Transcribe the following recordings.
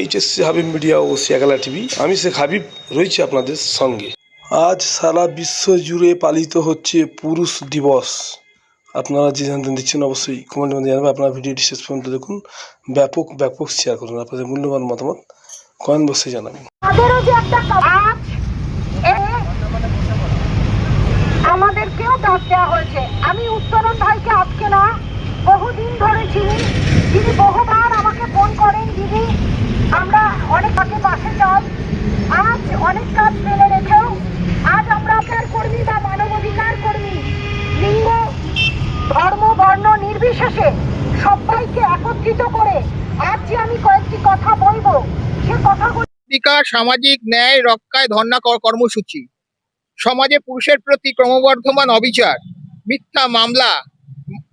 HSC Habib media ও শিয়াগালা TV আমি শেখ হাবিব, রয়েছি আপনাদের সঙ্গে। আজ সারা বিশ্ব জুড়ে পালিত হচ্ছে পুরুষ দিবস। আপনারা যে জানতেন দিচ্ছেন অবশ্যই কমেন্টের মধ্যে জানাবেন। আপনারা ভিডিওটি শেষ পর্যন্ত দেখুন। ব্যাপক ব্যাপক শেয়ার করুন। আপনাদের মূল্যবান মতামত কমেন্ট বক্সে জানাবেন। আমাদেরকেও ডাক দেওয়া হয়েছে। আমি উত্তরণ ভাইকে আজকে না বহুদিন ধরে চিনি যিনি বহুবার আমাকে ফোন করেন দিদি আমরা অনেক আগে পাশে যাই আজ অনেক কাজ ফেলে রেখেও আজ আমরা আপনার কর্মী বা মানবাধিকার কর্মী, লিঙ্গ, ধর্ম, বর্ণ নির্বিশেষে সবাইকে একত্রিত করে আজ আমি কয়েকটি কথা বলব। সে কথাগুলো সামাজিক ন্যায়, রক্ষায় ধর্ণা কর্মসূচি। সমাজে পুরুষের প্রতি ক্রমবর্ধমান অবিচার, মিথ্যা মামলা,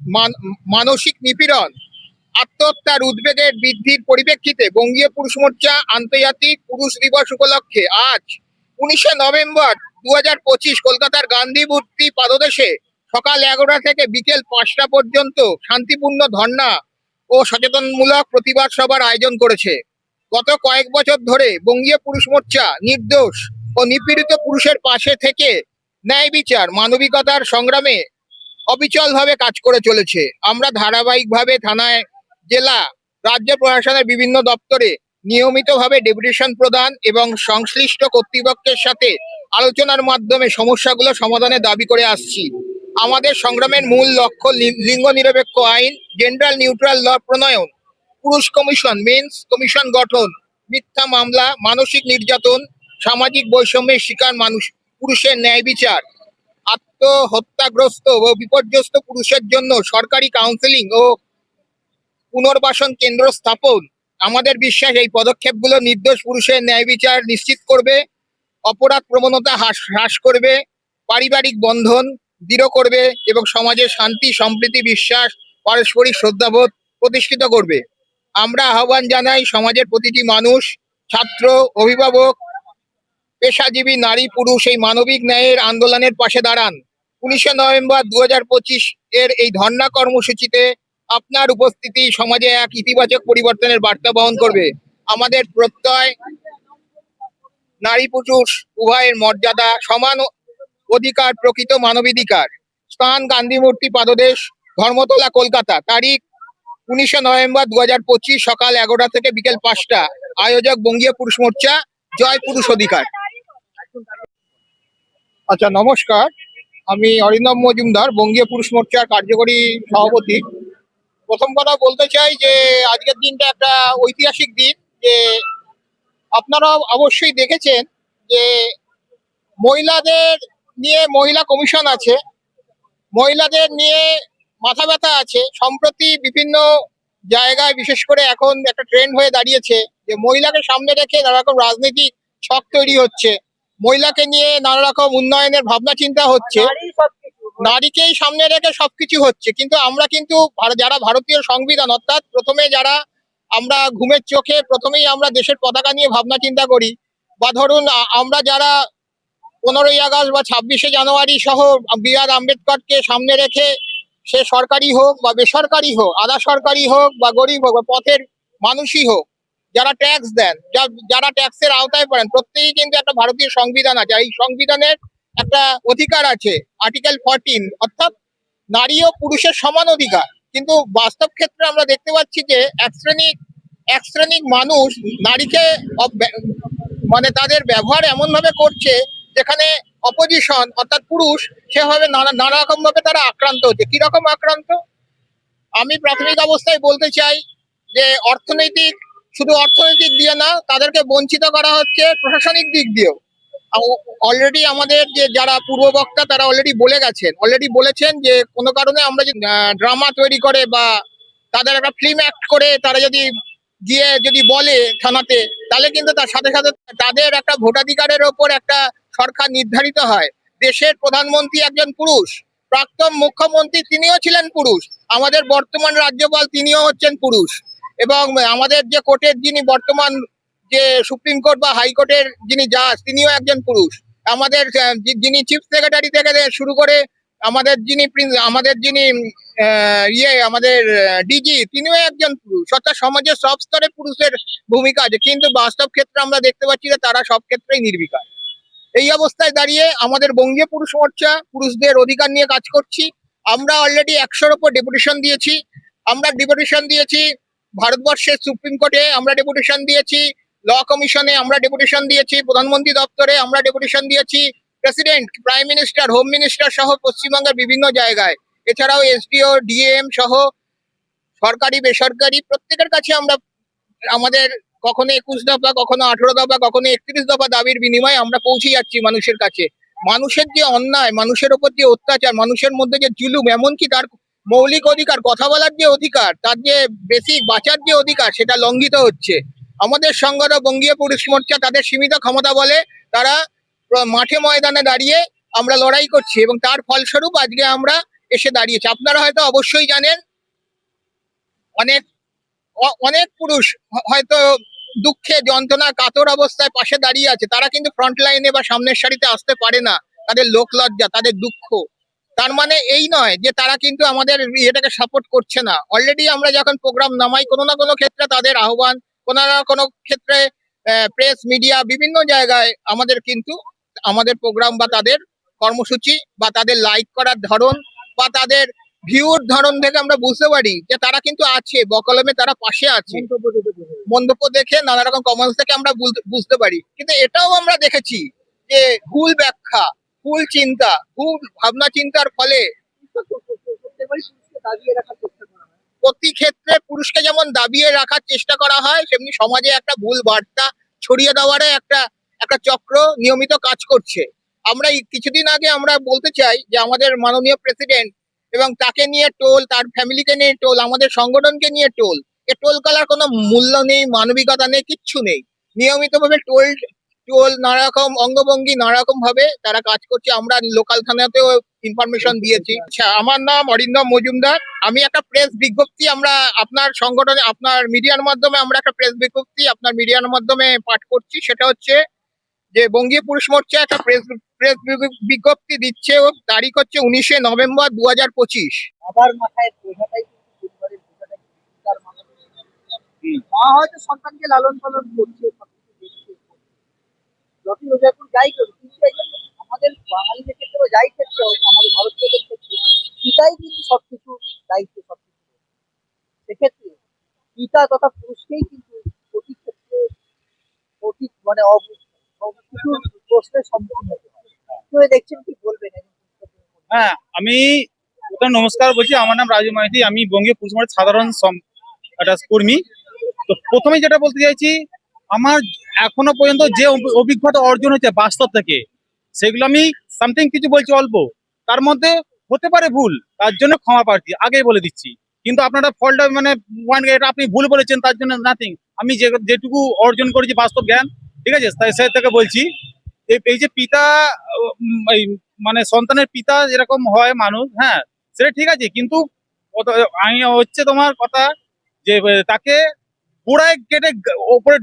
মান- মানসিক নিপীড়ন আত্মহত্যার উদ্বেগের বৃদ্ধির পরিপ্রেক্ষিতে বঙ্গীয় পুরুষ মোর্চা আন্তর্জাতিক পুরুষ দিবস উপলক্ষে আজ উনিশে নভেম্বর দু হাজার পঁচিশ কলকাতার গান্ধী মূর্তি পাদদেশে সকাল এগারোটা থেকে বিকেল পাঁচটা পর্যন্ত শান্তিপূর্ণ ধর্ণা ও সচেতনমূলক প্রতিবাদ সভার আয়োজন করেছে। গত কয়েক বছর ধরে বঙ্গীয় পুরুষ মোর্চা নির্দোষ ও নিপীড়িত পুরুষের পাশে থেকে ন্যায় বিচার, মানবিকতার সংগ্রামে অবিচলভাবে কাজ করে চলেছে। আমরা ধারাবাহিকভাবে থানায় জেলা, রাজ্য প্রশাসনের বিভিন্ন দপ্তরে নিয়মিতভাবে ডেপুটেশন প্রদান এবং সংশ্লিষ্ট কর্তৃপক্ষের সাথে আলোচনার মাধ্যমে সমস্যাগুলো সমাধানের দাবি করে আসছি। আমাদের সংগ্রামের মূল লক্ষ্য লিঙ্গ নিরপেক্ষ আইন, জেন্ডার নিউট্রাল ল প্রণয়ন, পুরুষ কমিশন, মেন্স কমিশন গঠন, মিথ্যা মামলা, মানসিক নির্যাতন, সামাজিক বৈষম্যের শিকার মানুষ, পুরুষের ন্যায় বিচার, আত্মহত্যাগ্রস্ত ও বিপর্যস্ত পুরুষের জন্য সরকারি কাউন্সেলিং ও পুনর্বাসন কেন্দ্র স্থাপন। আমাদের বিশ্বাস এই পদক্ষেপগুলো নির্দোষ পুরুষের ন্যায় বিচার নিশ্চিত করবে, অপরাধ প্রবণতা হ্রাস হ্রাস করবে, পারিবারিক বন্ধন দৃঢ় করবে এবং সমাজে শান্তি, সম্প্রীতি, বিশ্বাস, পারস্পরিক শ্রদ্ধাবোধ প্রতিষ্ঠিত করবে। আমরা আহ্বান জানাই সমাজের প্রতিটি মানুষ, ছাত্র, অভিভাবক, পেশাজীবী, নারী, পুরুষ এই মানবিক ন্যায়ের আন্দোলনের পাশে দাঁড়ান। উনিশে নভেম্বর দু হাজার পঁচিশ এর এই ধর্ণা কর্মসূচিতে আপনার উপস্থিতি সমাজে এক ইতিবাচক পরিবর্তনের বার্তা বহন করবে। আমাদের প্রত্যয় নারী পুরুষ উভয়ের মর্যাদা সমান অধিকার, প্রকৃত মানবাধিকার। স্থান গান্ধী মূর্তি পাদদেশ, ধর্মতলা, কলকাতা। তারিখ উনিশে নভেম্বর দু হাজার পঁচিশ সকাল এগারোটা থেকে বিকেল পাঁচটা। আয়োজক বঙ্গীয় পুরুষ মোর্চা, জয় পুরুষ অধিকার। আচ্ছা নমস্কার। আমি অরিন্দম মজুমদার, বঙ্গীয় পুরুষ মোর্চার কার্যকরী সভাপতি। প্রথম কথা বলতে চাই যে আজকের দিনটা একটা ঐতিহাসিক দিন, যে আপনারা অবশ্যই দেখেছেন যে মহিলাদের নিয়ে মহিলা কমিশন আছে, মহিলাদের নিয়ে মাথা ব্যথা আছে, সম্প্রতি বিভিন্ন জায়গায় বিশেষ করে এখন একটা ট্রেন্ড হয়ে দাঁড়িয়েছে যে মহিলাকে সামনে রেখে নানা রকম রাজনৈতিক ছক তৈরি হচ্ছে, মহিলাকে নিয়ে নানা রকম উন্নয়নের ভাবনা চিন্তা হচ্ছে নারীকেই সামনে রেখে সবকিছু হচ্ছে। কিন্তু আমরা কিন্তু যারা ভারতীয় সংবিধান, অর্থাৎ প্রথমে যারা আমরা ঘুমের চোখে প্রথমেই আমরা দেশের পতাকা নিয়ে ভাবনা চিন্তা করি, বা ধরুন আমরা যারা পনেরোই আগস্ট বা ছাব্বিশে জানুয়ারি সহ বি আর আম্বেদকরকে সামনে রেখে সে সরকারি হোক বা বেসরকারি হোক, আধা সরকারি হোক বা গরিব হোক বা পথের মানুষই হোক, যারা ট্যাক্স দেন যারা ট্যাক্সের আওতায় পড়েন, প্রত্যেকেই কিন্তু একটা ভারতীয় সংবিধান আছে। এই সংবিধানের একটা অধিকার আছে আর্টিকেল ফরটিন অর্থাৎ নারী ও পুরুষের সমান অধিকার। কিন্তু বাস্তব ক্ষেত্রে আমরা দেখতে পাচ্ছি যে এক শ্রেণি, এক শ্রেণির মানুষ নারীকে মানে তাদের ব্যবহার এমন ভাবে করছে যেখানে অপোজিশন অর্থাৎ পুরুষ, সেভাবে নানা নানা রকম ভাবে তারা আক্রান্ত হচ্ছে। কীরকম আক্রান্ত? আমি প্রাথমিক অবস্থায় বলতে চাই যে অর্থনৈতিক, শুধু অর্থনৈতিক দিয়ে না, তাদেরকে বঞ্চিত করা হচ্ছে প্রশাসনিক দিক দিয়েও। অলরেডি আমাদের যে যারা পূর্ব বক্তা তারা অলরেডি বলে গেছেন। অলরেডি বলেছেন যে কোনো কারণে আমরা যে ড্রামা তৈরি করে বা তাদের একটা ফিল্ম অ্যাক্ট করে, তারা যদি গিয়ে যদি বলে থানাতে, তাহলে কিন্তু তার সাথে সাথে তাদের একটা ভোটাধিকারের ওপর একটা সরকার নির্ধারিত হয়। দেশের প্রধানমন্ত্রী একজন পুরুষ, প্রাক্তন মুখ্যমন্ত্রী তিনিও ছিলেন পুরুষ, আমাদের বর্তমান রাজ্যপাল তিনিও হচ্ছেন পুরুষ। এবং আমাদের যে কোর্টের যিনি বর্তমান যে সুপ্রিম কোর্ট বা হাইকোর্টের যিনি জাজ, তিনিও একজন পুরুষ। আমাদের যিনি চিফ সেক্রেটারি থেকে শুরু করে আমাদের যিনি আমাদের যিনি ইয়ে আমাদের ডিজি, তিনিও একজন পুরুষ। অর্থাৎ সমাজের সব স্তরে পুরুষের ভূমিকা আছে। কিন্তু বাস্তব ক্ষেত্রে আমরা দেখতে পাচ্ছি যে তারা সব ক্ষেত্রেই নির্বিকার। এই অবস্থায় দাঁড়িয়ে আমাদের বঙ্গীয় পুরুষ মোর্চা পুরুষদের অধিকার নিয়ে কাজ করছি। আমরা অলরেডি একশোর ওপর ডেপুটেশন দিয়েছি। আমরা ডেপুটেশন দিয়েছি ভারতবর্ষের সুপ্রিম কোর্টে, আমরা ডেপুটেশন দিয়েছি ল কমিশনে আমরা ডেপুটেশন দিয়েছি, প্রধানমন্ত্রী দপ্তরে আমরা ডেপুটেশন দিয়েছি, president, prime minister, home minister সহ পশ্চিমবঙ্গের বিভিন্ন জায়গায়। এছাড়াও এসডিও, ডিএম সহ সরকারি, বেসরকারি, প্রত্যেকের কাছে আমরা আমাদের কখনো একুশ দফা, কখনো আঠেরো দফা, কখনো একত্রিশ দফা দাবির বিনিময়ে আমরা পৌঁছে যাচ্ছি মানুষের কাছে। মানুষের যে অন্যায়, মানুষের ওপর যে অত্যাচার, মানুষের মধ্যে যে জুলুম, এমনকি তার মৌলিক অধিকার, কথা বলার যে অধিকার, তার যে বেসিক বাঁচার যে অধিকার, সেটা লঙ্ঘিত হচ্ছে। আমাদের সংগঠন বঙ্গীয় পুরুষ মোর্চা তাদের সীমিত ক্ষমতা বলে তারা মাঠে ময়দানে দাঁড়িয়ে আমরা লড়াই করছি এবং তার ফলস্বরূপ আজকে আমরা এসে দাঁড়িয়েছি। আপনারা হয়তো অবশ্যই জানেন, অনেক অনেক পুরুষ হয়তো দুঃখে, যন্ত্রণা, কাতর অবস্থায় পাশে দাঁড়িয়ে আছে। তারা কিন্তু ফ্রন্ট লাইনে বা সামনের সারিতে আসতে পারে না। তাদের লোক লজ্জা, তাদের দুঃখ। তার মানে এই নয় যে তারা কিন্তু আমাদের ইয়েটাকে সাপোর্ট করছে না। অলরেডি আমরা যখন প্রোগ্রাম নামাই, কোনো না কোনো ক্ষেত্রে তাদের আহ্বান না কোনো ক্ষেত্রে প্রেস মিডিয়া বিভিন্ন জায়গায় আমাদের কিন্তু আমাদের প্রোগ্রাম বা তাদের কর্মসূচি বা তাদের লাইক করার ধরন বা তাদের ভিউর ধরন থেকে আমরা বুঝতে পারি যে তারা কিন্তু আছে বকলমে তারা পাশে আছে মন্তব্য দেখে নানা রকম কমেন্টস থেকে আমরা বুঝতে- পারি কিন্তু এটাও আমরা দেখেছি যে ভুল ব্যাখ্যা ভুল চিন্তা ভুল ভাবনা চিন্তার ফলে প্রতি ক্ষেত্রে পুরুষকে যেমন দাবিয়ে রাখার চেষ্টা করা হয়, তেমনি সমাজে একটা ভুল বার্তা ছড়িয়ে দেওয়ার একটা একটা চক্র নিয়মিত কাজ করছে। আমরা কিছুদিন আগে আমরা বলতে চাই যে আমাদের মাননীয় প্রেসিডেন্ট এবং তাকে নিয়ে টোল, তার ফ্যামিলিকে নিয়ে টোল, আমাদের সংগঠনকে নিয়ে টোল, এ টোল করার কোনো মূল্য নেই, মানবিকতা নেই, কিচ্ছু নেই। নিয়মিতভাবে টোল টোল নানা রকম অঙ্গভঙ্গি নানা রকম ভাবে তারা কাজ করছে। আমরা লোকাল থানাতেও ইনফরমেশন দিয়েছি। আচ্ছা আমার নাম অরিন্দম মজুমদার। আমি একটা প্রেস বিজ্ঞপ্তি আমরা আপনার সংগঠনে আপনার মিডিয়ার মাধ্যমে আমরা একটা প্রেস বিজ্ঞপ্তি আপনার মিডিয়ার মাধ্যমে পাঠ করছি। সেটা হচ্ছে যে বঙ্গীয় পুরুষ মোর্চা একটা প্রেস প্রেস বিজ্ঞপ্তি দিচ্ছে। ও তারিখ হচ্ছে উনিশে নভেম্বর দু হাজার পঁচিশ মাথায় মা হয়তো সন্তানকে লালন পালন করছে। কিন্তু আমাদের বাঙালিদের ক্ষেত্রে যাই আমাদের ক্ষেত্রে, পিতাই কিন্তু সবকিছু দায়িত্ব সেক্ষেত্রে পিতা তথা পুরুষকেই কিন্তু ক্ষেত্রে মানে প্রশ্নের সম্মুখীন হয়। কি হ্যাঁ আমি নমস্কার বলছি, আমার নাম রাজু মাইতি, আমি বঙ্গীয় পুরুষ সাধারণ একটা কর্মী। তো প্রথমে যেটা বলতে চাইছি আমার এখনও পর্যন্ত যে অভি- অভিজ্ঞতা অর্জন হয়েছে বাস্তব থেকে, সেগুলো আমি সামথিং কিছু বলছি অল্প। তার মধ্যে হতে পারে ভুল, তার জন্য ক্ষমা প্রার্থী, আগেই বলে দিচ্ছি। কিন্তু আপনারা ফলটা মানে এটা আপনি ভুল বলেছেন, তার জন্য নাথিং আমি যে, যেটুকু অর্জন করেছি বাস্তব জ্ঞান, ঠিক আছে? তাই সে থেকে বলছি এই- যে পিতা মানে সন্তানের পিতা যেরকম হয় মানুষ হ্যাঁ সেটা ঠিক আছে, কিন্তু আমি হচ্ছে তোমার কথা যে, তাকে গোড়ায় কেটে ওপরে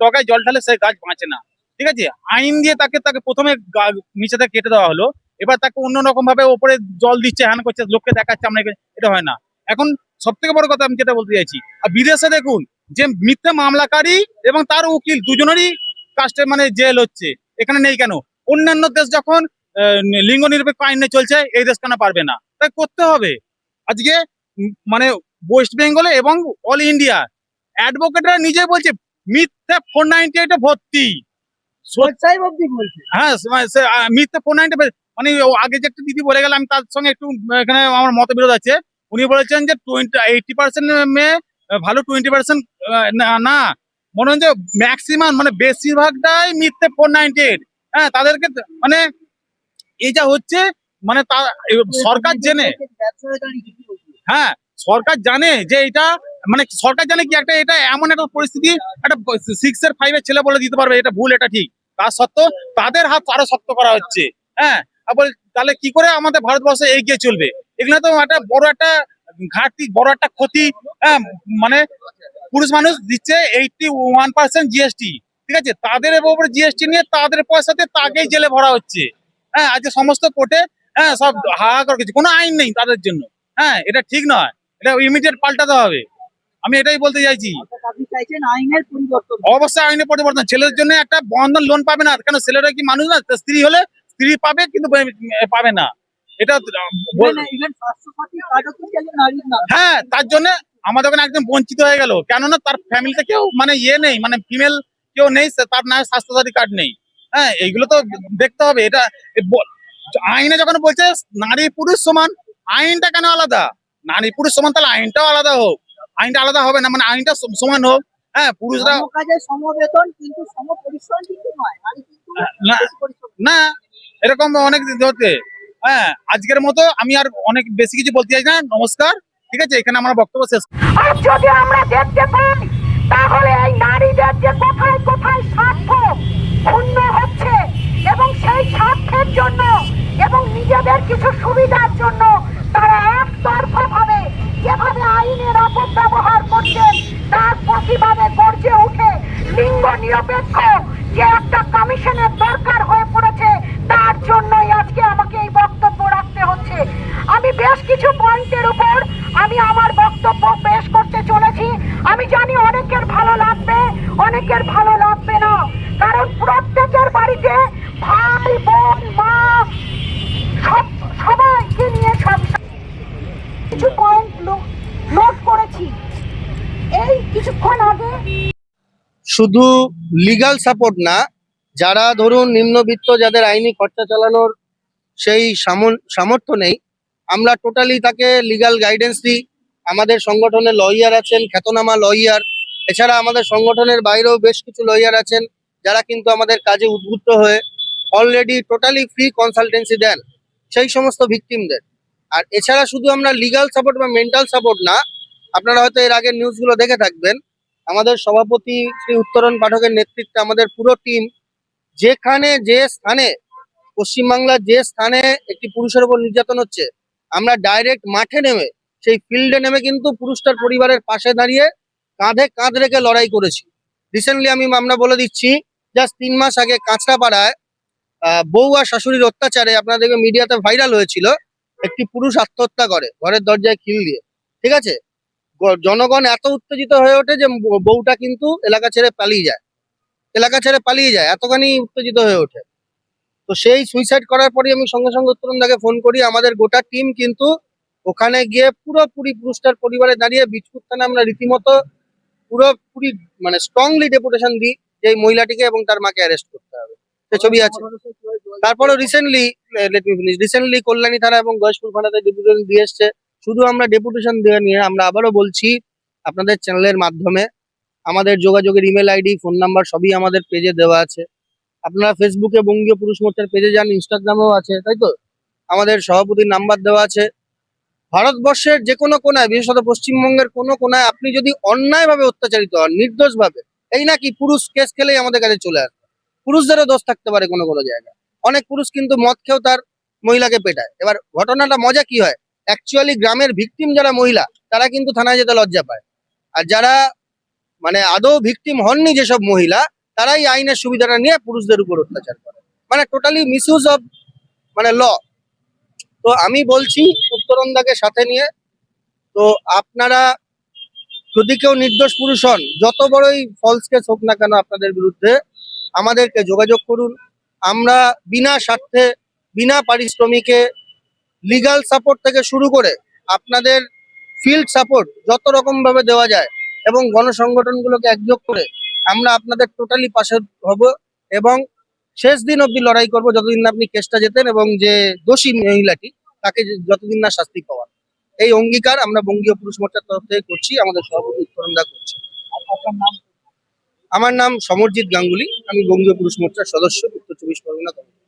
ডগায় জল ঢালে সে গাছ বাঁচে না। ঠিক আছে? আইন দিয়ে তাকে তাকে প্রথমে নিচে থেকে কেটে দেওয়া হলো। এবার তাকে অন্য রকম ভাবে ওপরে জল দিচ্ছে, হ্যান করছে, লোককে দেখাচ্ছে, আমরা এটা হয় না। এখন সব থেকে বড় কথা আমি যেটা বলতে চাইছি, আর বিদেশে দেখুন, যে মিথ্যা মামলাকারী এবং তার উকিল দুজনেরই কাস্টে মানে জেল হচ্ছে। এখানে নেই কেন? অন্যান্য দেশ যখন লিঙ্গ নিরপেক্ষ আইন চলছে, এই দেশ কেন পারবে না? তাই করতে হবে। আজকে মানে ওয়েস্ট বেঙ্গলে এবং অল ইন্ডিয়া অ্যাডভোকেটরা নিজে বলছে মিথ্যা ফোর নাইনটি এইটে ভর্তি। হ্যাঁ মিথ্যা ফোর নাইনটি মানে আগে যে একটা দিদি বলে গেল আমি তার সঙ্গে একটু এখানে আমার মতবিরোধ আছে। উনি বলেছেন যে টোয়েন্টি এইটি পার্সেন্ট মেয়ে ভালো টোয়েন্টি পার্সেন্ট না মনে হয় যে ম্যাক্সিমাম মানে বেশিরভাগটাই মিথ্যে ফোর নাইনটি এইট হ্যাঁ তাদেরকে মানে এই যা হচ্ছে মানে সরকার জেনে। হ্যাঁ সরকার জানে যে এটা মানে সরকার জানে কি একটা, এটা এমন একটা পরিস্থিতি, একটা সিক্স এর ফাইভ এর ছেলে বলে দিতে পারবে, এটা ভুল, এটা ঠিক। তা সত্ত্বেও তাদের হাত আরও শক্ত করা হচ্ছে হ্যাঁ? বল, তাহলে কি করে আমাদের ভারতবর্ষে এগিয়ে চলবে? এগুলো তো একটা বড় একটা ঘাটতি, বড় একটা ক্ষতি হ্যাঁ? মানে পুরুষ মানুষ দিচ্ছে এইটটি ওয়ান পার্সেন্ট জিএসটি ঠিক আছে? তাদের উপরে জিএসটি নিয়ে তাদের পয়সাতে তাকেই জেলে ভরা হচ্ছে হ্যাঁ? আজকে সমস্ত কোর্টে হ্যাঁ সব হাহাকার কিছু কোনো আইন নেই তাদের জন্য হ্যাঁ? এটা ঠিক নয়। এটা ইমিডিয়েট পাল্টাতে হবে। আমি এটাই বলতে চাইছি। চাইছেন আইনের পরিবর্তন। অবশ্যই ছেলের জন্য একটা বন্ধন লোন পাবে না। কেন? ছেলেরা কি মানুষ না? স্ত্রী হলে স্ত্রী পাবে কিন্তু পাবে না। এটা হ্যাঁ তার জন্য আমাদের ওখানে একদম বঞ্চিত হয়ে গেল। কেননা তার ফ্যামিলিতে কেউ মানে ইয়ে নেই মানে ফিমেল কেউ নেই তার না স্বাস্থ্যসাথী কার্ড নেই। হ্যাঁ এইগুলো তো দেখতে হবে। এটা আইনে যখন বলছে নারী পুরুষ সমান আইনটা কেন আলাদা? নারী পুরুষ সমান তাহলে আইনটাও আলাদা হোক। আইনটা আলাদা হবে না মানে আইনটা সমান হোক। হ্যাঁ পুরুষরা সমবেতন কিন্তু সম কিন্তু নয়। না না এরকম অনেক দিন হতে হ্যাঁ আজকের মতো আমি আর অনেক বেশি কিছু বলতে চাই না। নমস্কার ঠিক আছে? এখানে আমার বক্তব্য শেষ। আর যদি আমরা দেখতে পাই তাহলে এই নারীদের যে কোথায় কোথায় স্বার্থ ক্ষুণ্ণ হচ্ছে এবং সেই স্বার্থের জন্য এবং নিজেদের কিছু সুবিধার জন্য তারা একতরফা ভাবে যেভাবে আইনের অপব্যবহার করছেন তার প্রতিবাদে গর্জে উঠে লিঙ্গ নিরপেক্ষ যে একটা কমিশনের দরকার হয়ে পড়েছে তার জন্যই আজকে আমাকে এই বক্তব্য রাখতে হচ্ছে আমি বেশ কিছু পয়েন্টের উপর আমি আমার বক্তব্য পেশ করতে চলেছি আমি জানি অনেকের ভালো লাগবে অনেকের ভালো লাগবে না কারণ প্রত্যেকের বাড়িতে ভাই বোন মা সব সবাইকে নিয়ে সব কিছু পয়েন্ট নোট করেছি এই কিছুক্ষণ আগে শুধু লিগাল সাপোর্ট না, যারা ধরুন নিম্নবিত্ত যাদের আইনি খরচা চালানোর সেই সামর্থ্য নেই, আমরা টোটালি তাকে লিগাল গাইডেন্স দিই। আমাদের সংগঠনে লয়ার আছেন, খ্যাতনামা লয়ার এছাড়া আমাদের সংগঠনের বাইরেও বেশ কিছু লয়ার আছেন, যারা কিন্তু আমাদের কাজে উদ্বুদ্ধ হয়ে অলরেডি টোটালি ফ্রি কনসালটেন্সি দেন, সেই সমস্ত ভিকটিমদের আর এছাড়া শুধু আমরা লিগাল সাপোর্ট বা মেন্টাল সাপোর্ট না, আপনারা হয়তো এর আগের নিউজগুলো দেখে থাকবেন আমাদের সভাপতি শ্রী উত্তরণ পাঠকের নেতৃত্বে আমাদের পুরো টিম যেখানে যে স্থানে পশ্চিমবাংলার যে স্থানে একটি পুরুষের উপর নির্যাতন হচ্ছে আমরা ডাইরেক্ট মাঠে নেমে সেই ফিল্ডে নেমে কিন্তু পুরুষটার পরিবারের পাশে দাঁড়িয়ে কাঁধে কাঁধ রেখে লড়াই করেছি। রিসেন্টলি আমি আমরা বলে দিচ্ছি জাস্ট তিন মাস আগে কাঁচরাপাড়ায় আহ, বউ আর শাশুড়ির অত্যাচারে আপনারা দেখবে মিডিয়াতে ভাইরাল হয়েছিল একটি পুরুষ আত্মহত্যা করে ঘরের দরজায় খিল দিয়ে। ঠিক আছে? জনগণ এত উত্তেজিত হয়ে ওঠে যে বউ- বউটা কিন্তু এলাকা ছেড়ে পালিয়ে যায়। এলাকা ছেড়ে পালিয়ে যায়, এতখানি উত্তেজিত হয়ে ওঠে। তো সেই সুইসাইড করার পরে আমি সঙ্গে সঙ্গে উত্তরণদাকে ফোন করি। আমাদের গোটা টিম কিন্তু ওখানে গিয়ে পুরোপুরি পুরুষটার পরিবারে দাঁড়িয়ে বিজপুর থানা আমরা রীতিমতো পুরোপুরি মানে স্ট্রংলি ডেপুটেশন দিই, যে মহিলাটিকে এবং তার মাকে অ্যারেস্ট করতে হবে। সে ছবি আছে। তারপরে রিসেন্টলি রিসেন্টলি কল্যাণী থানা এবং গয়েশপুর থানাতে ডেপুটেশন দিয়ে এসছে। শুধু আমরা ডেপুটেশন দিয়ে নিয়ে, আমরা আবারও বলছি আপনাদের চ্যানেলের মাধ্যমে, আমাদের যোগাযোগের ইমেল আইডি ফোন নাম্বার সবই আমাদের পেজে দেওয়া আছে। আপনারা ফেসবুকে বঙ্গীয় পুরুষ মোর্চার পেজে যান ইনস্টাগ্রামেও আছে, তাই তো? আমাদের সভাপতির নাম্বার দেওয়া আছে। ভারতবর্ষের যে কোনো কোনায় বিশেষত পশ্চিমবঙ্গের কোনো কোনায়, আপনি যদি অন্যায়ভাবে অত্যাচারিত হন, নির্দোষভাবে, এই নাকি পুরুষ কেস খেলেই আমাদের কাছে চলে আসে? পুরুষদেরও দোষ থাকতে পারে কোনো কোনো জায়গায়। অনেক পুরুষ কিন্তু মদ খেয়েও তার মহিলাকে পেটায়। এবার ঘটনাটা মজা কি হয়? অ্যাকচুয়ালি গ্রামের ভিকটিম যারা মহিলা, তারা কিন্তু থানায় যেতে লজ্জা পায়। আর যারা মানে আদৌ ভিকটিম হননি যেসব মহিলা, তারাই আইনের সুবিধাটা নিয়ে পুরুষদের উপর অত্যাচার করে। মানে টোটালি মিসইউজ অফ মানে ল তো আমি বলছি উত্তরন্দাকে সাথে নিয়ে, তো আপনারা যদি কেউ নির্দোষ পুরুষ হন, যত বড়ই ফলস কেস হোক না কেন আপনাদের বিরুদ্ধে, আমাদেরকে যোগাযোগ করুন। আমরা বিনা স্বার্থে, বিনা পারিশ্রমিকে লিগাল সাপোর্ট থেকে শুরু করে আপনাদের ফিল্ড সাপোর্ট যত রকম ভাবে দেওয়া যায় এবং গণসংগঠনগুলোকে একযোগ করে আমরা আপনাদের টোটালি পাশে হব এবং শেষ দিন অব্দি লড়াই করব যতদিন না আপনি কেসটা যেতেন এবং যে দোষী মহিলাটি তাকে যতদিন না শাস্তি পাওয়ার। এই অঙ্গীকার আমরা বঙ্গীয় পুরুষ মোর্চার তরফ থেকে করছি, আমাদের সভাপতি উত্তরণদা করছে আমার নাম সমরজিৎ গাঙ্গুলি, আমি বঙ্গীয় পুরুষ মোর্চার সদস্য, উত্তর চব্বিশ পরগনা কংগ্রেস